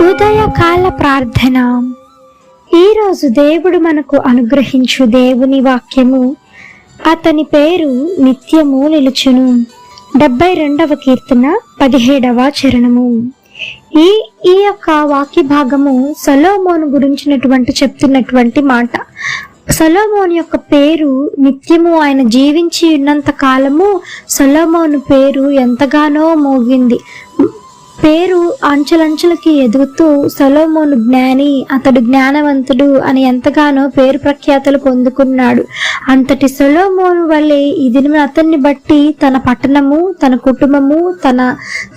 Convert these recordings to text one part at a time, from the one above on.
ఉదయకాల ప్రార్థన. ఈరోజు దేవుడు మనకు అనుగ్రహించు దేవుని వాక్యము. అతని పేరు నిత్యము నిలుచును. డెబ్బై రెండవ కీర్తన పదిహేడవ చరణము. ఈ ఈ యొక్క వాక్య భాగము సలోమోను గురించినటువంటి చెప్తున్నటువంటి మాట. సొలోమోన్ యొక్క పేరు నిత్యము ఆయన జీవించి ఉన్నంత కాలము సొలోమోను పేరు ఎంతగానో మోగింది. పేరు అంచెలంచెలకి ఎదుగుతూ సొలోమోను జ్ఞాని అతడు జ్ఞానవంతుడు అని ఎంతగానో పేరు ప్రఖ్యాతలు పొందుకున్నాడు. అంతటి సొలోమోను వల్లే ఈ దినం అతన్ని బట్టి తన పట్టణము తన కుటుంబము తన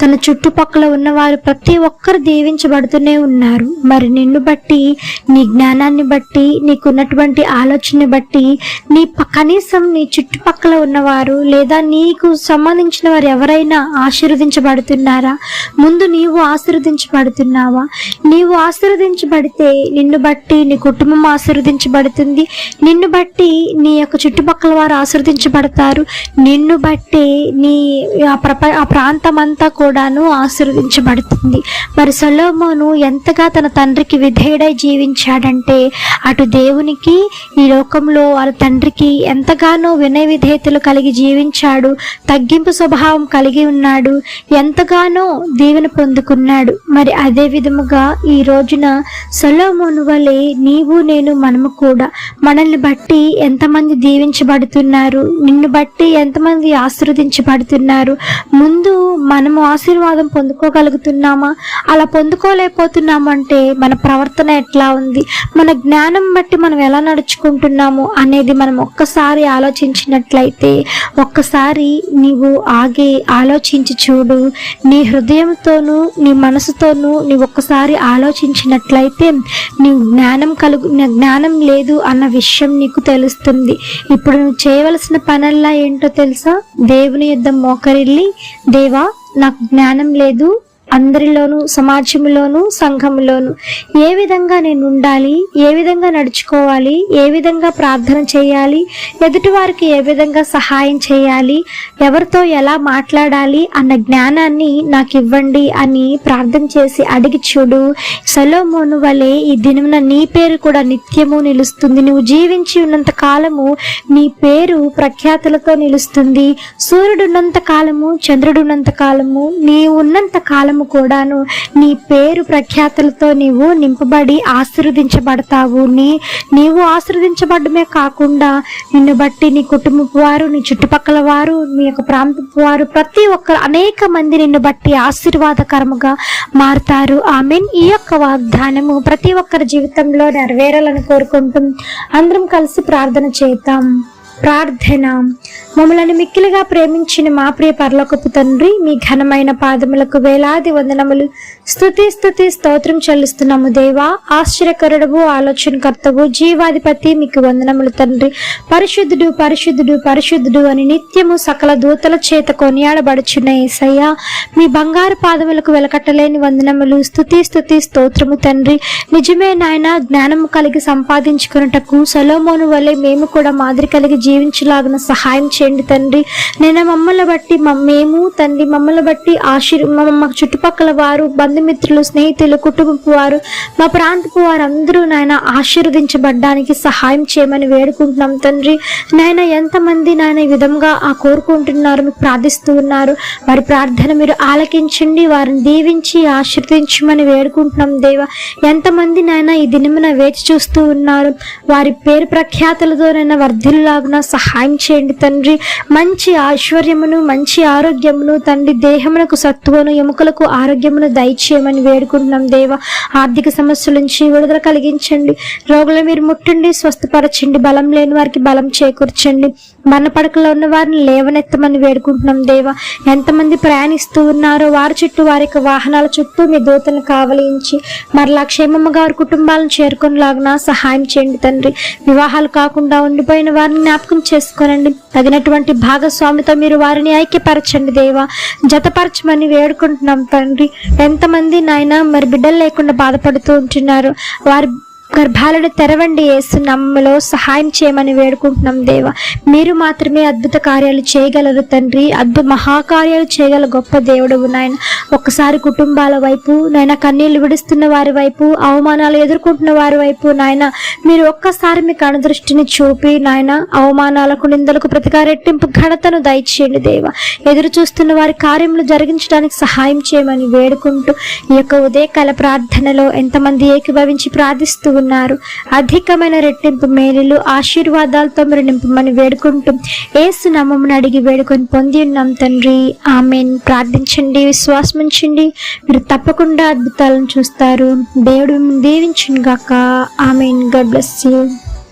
తన చుట్టుపక్కల ఉన్నవారు ప్రతి ఒక్కరు దీవించబడుతూనే ఉన్నారు. మరి నిన్ను బట్టి నీ జ్ఞానాన్ని బట్టి నీకున్నటువంటి ఆలోచనని బట్టి నీ కనీసం నీ చుట్టుపక్కల ఉన్నవారు లేదా నీకు సంబంధించిన వారు ఎవరైనా ఆశీర్వదించబడుతున్నారా? ముందు నీవు ఆశీర్వదించబడుతున్నావా? నీవు ఆశీర్వదించబడితే నిన్ను బట్టి నీ కుటుంబం ఆశీర్వదించబడుతుంది. నిన్ను బట్టి నీ యొక్క చుట్టుపక్కల వారు ఆశీర్వదించబడతారు. నిన్ను బట్టి నీ ఆ ప్రప ఆ ప్రాంతం అంతా కూడాను ఆశీర్వదించబడుతుంది. మరి సొలోమోను ఎంతగా తన తండ్రికి విధేయుడై జీవించాడంటే అటు దేవునికి ఈ లోకంలో వాళ్ళ తండ్రికి ఎంతగానో వినయ విధేయతలు కలిగి జీవించాడు తగ్గింపు స్వభావం కలిగి ఉన్నాడు ఎంతగానో దీవెన పొందుకున్నాడు. మరి అదే విధముగా ఈ రోజున సొలోమోను వలె నీవు నేను మనము కూడా మనల్ని బట్టి ఎంతమంది దీవించబడుతున్నారు నిన్ను బట్టి ఎంతమంది ఆశీర్వదించబడుతున్నారు. ముందు మనము ఆశీర్వాదం పొందుకోగలుగుతున్నామా? అలా పొందుకోలేకపోతున్నామంటే మన ప్రవర్తన ఎట్లా ఉంది? మన జ్ఞానం బట్టి మనం ఎలా నడుచుకుంటున్నాము అనేది మనం ఒక్కసారి ఆలోచించినట్లయితే ఒక్కసారి నీవు ఆగి ఆలోచించి చూడు. నీ హృదయంతోనూ నీ మనసుతోనూ నీవు ఒక్కసారి ఆలోచించినట్లయితే నీవు జ్ఞానం కలుగు నీ జ్ఞానం లేదు అన్న విషయం నీకు తెలుస్తుంది. ఇప్పుడు నువ్వు చేయవలసిన పనల్లా ఏంటో తెలుసా? దేవుని యుద్ధం మోకరిల్లి దేవా నాకు జ్ఞానం లేదు. అందరిలోను సమాజంలోను సంఘంలోను ఏ విధంగా నేను ఉండాలి ఏ విధంగా నడుచుకోవాలి ఏ విధంగా ప్రార్థన చేయాలి ఎదుటి వారికి ఏ విధంగా సహాయం చేయాలి ఎవరితో ఎలా మాట్లాడాలి అన్న జ్ఞానాన్ని నాకు ఇవ్వండి అని ప్రార్థన చేసి అడిగి చూడు. సలోమోను వలె ఈ దినమున నీ పేరు కూడా నిత్యము నిలుస్తుంది. నువ్వు జీవించి ఉన్నంత కాలము నీ పేరు ప్రఖ్యాతులతో నిలుస్తుంది. సూర్యుడున్నంత కాలము చంద్రుడు ఉన్నంత కాలము నీ ఉన్నంత కాలం కాలము కూడాను నీ పేరు ప్రఖ్యాతులతో నీవు నింపబడి ఆశీర్వదించబడతావు. నీ నీవు ఆశీర్వదించబడమే కాకుండా నిన్ను బట్టి నీ కుటుంబపు వారు నీ చుట్టుపక్కల వారు నీ యొక్క ప్రాంతపు వారు ప్రతి ఒక్కరు అనేక మంది నిన్ను బట్టి ఆశీర్వాదకరముగా మారుతారు. ఆమెన్. ఈ యొక్క వాగ్దానము ప్రతి ఒక్కరి జీవితంలో నెరవేరాలని కోరుకుంటూ అందరం కలిసి ప్రార్థన చేద్దాం. ప్రార్థన. మమ్మలను మిక్కిలిగా ప్రేమించిన మా ప్రియ పరలోకపు తండ్రి మీ ఘనమైన పాదములకు వేలాది వందనములు. స్థుతి స్థుతి స్తోత్రం చెల్లిస్తున్నాము దేవా. ఆశ్చర్యకరుడవు ఆలోచనకర్తవు జీవాధిపతి మీకు వందనములు తండ్రి. పరిశుద్ధుడు పరిశుద్ధుడు పరిశుద్ధుడు అని నిత్యము సకల దూతల చేత కొనియాడబడుచున్న ఏసయ్య. మీ బంగారు పాదములకు వెలకట్టలేని వందనములు. స్థుతి స్థుతి స్తోత్రము తండ్రి. నిజమే నాయన జ్ఞానము కలిగి సంపాదించుకున్నటకు సొలోమోను వలె మేము కూడా మాదిరి కలిగి జీవించలాగిన సహాయం చేయండి తండ్రి. నేను మమ్మల్ని బట్టి మ- మేము తండ్రి మమ్మల్ని బట్టి ఆశీర్ మా చుట్టుపక్కల వారు బంధుమిత్రులు స్నేహితులు కుటుంబపు వారు మా ప్రాంతపు వారు అందరూ నాయన ఆశీర్వదించబడ్డానికి సహాయం చేయమని వేడుకుంటున్నాం తండ్రి. నాయన ఎంతమంది నాయన ఈ విధంగా ఆ కోరుకుంటున్నారు మీకు ప్రార్థిస్తూ ఉన్నారు. వారి ప్రార్థన మీరు ఆలకించండి వారిని దీవించి ఆశీర్వదించమని వేడుకుంటున్నాం దేవ. ఎంతమంది నాయన ఈ దినమున వేచి చూస్తూ ఉన్నారు. వారి పేరు ప్రఖ్యాతులతోనైనా వర్ధిల్లాగున సహాయం చేయండి తండ్రి. మంచి ఐశ్వర్యమును మంచి ఆరోగ్యమును తండ్రి దేహమునకు సత్తువను ఎముకలకు ఆరోగ్యమును దయచేయమని వేడుకుంటున్నాం దేవ. ఆర్థిక సమస్యల నుంచి విడుదల కలిగించండి. రోగులు మీరు ముట్టండి స్వస్థపరచండి. బలం లేని వారికి బలం చేకూర్చండి. మనపడకలో ఉన్న వారిని లేవనెత్తమని వేడుకుంటున్నాం దేవా. ఎంతమంది ప్రయాణిస్తూ ఉన్నారో వారి చుట్టూ వారి యొక్క వాహనాల చుట్టూ మీ దూతను కావలించి మరలా క్షేమమ్మ వారి కుటుంబాలను చేరుకునేలాగా సహాయం చేయండి తండ్రి. వివాహాలు కాకుండా ఉండిపోయిన వారిని జ్ఞాపకం చేసుకోనండి. తగినటువంటి భాగస్వామితో మీరు వారిని ఐక్యపరచండి దేవా. జతపరచమని వేడుకుంటున్నాం తండ్రి. ఎంతమంది నాయన మరి బిడ్డలు లేకుండా బాధపడుతూ ఉంటున్నారు. వారి గర్భాలను తెరవండి ఏసు నమ్మలో సహాయం చేయమని వేడుకుంటున్నాం దేవ. మీరు మాత్రమే అద్భుత కార్యాలు చేయగలరు తండ్రి. అద్భుత మహాకార్యాలు చేయగల గొప్ప దేవుడు నాయన. ఒక్కసారి కుటుంబాల వైపు నాయన కన్నీళ్ళు విడుస్తున్న వారి వైపు అవమానాలు ఎదుర్కొంటున్న వారి వైపు నాయన మీరు ఒక్కసారి మీ కనుదృష్టిని చూపి నాయన అవమానాలకు నిందలకు ప్రతికార రెట్టింపు ఘనతను దయచేయండి దేవ. ఎదురు చూస్తున్న వారి కార్యములు జరిగించడానికి సహాయం చేయమని వేడుకుంటూ ఈ యొక్క ఉదయకాల ప్రార్థనలో ఎంతమంది ఏకీభవించి ప్రార్థిస్తూ ఉన్నారు. అధికమైన రెట్టింపు మేలులు ఆశీర్వాదాలతో మీరు నింపమని వేడుకుంటూ ఏసు నామమును అడిగి వేడుకొని పొంది ఉన్నాం తండ్రి. ఆమెను. ప్రార్థించండి విశ్వాసం ఉంచండి మీరు తప్పకుండా అద్భుతాలను చూస్తారు. దేవుడు దీవించును గాక ఆమెన్. God bless you.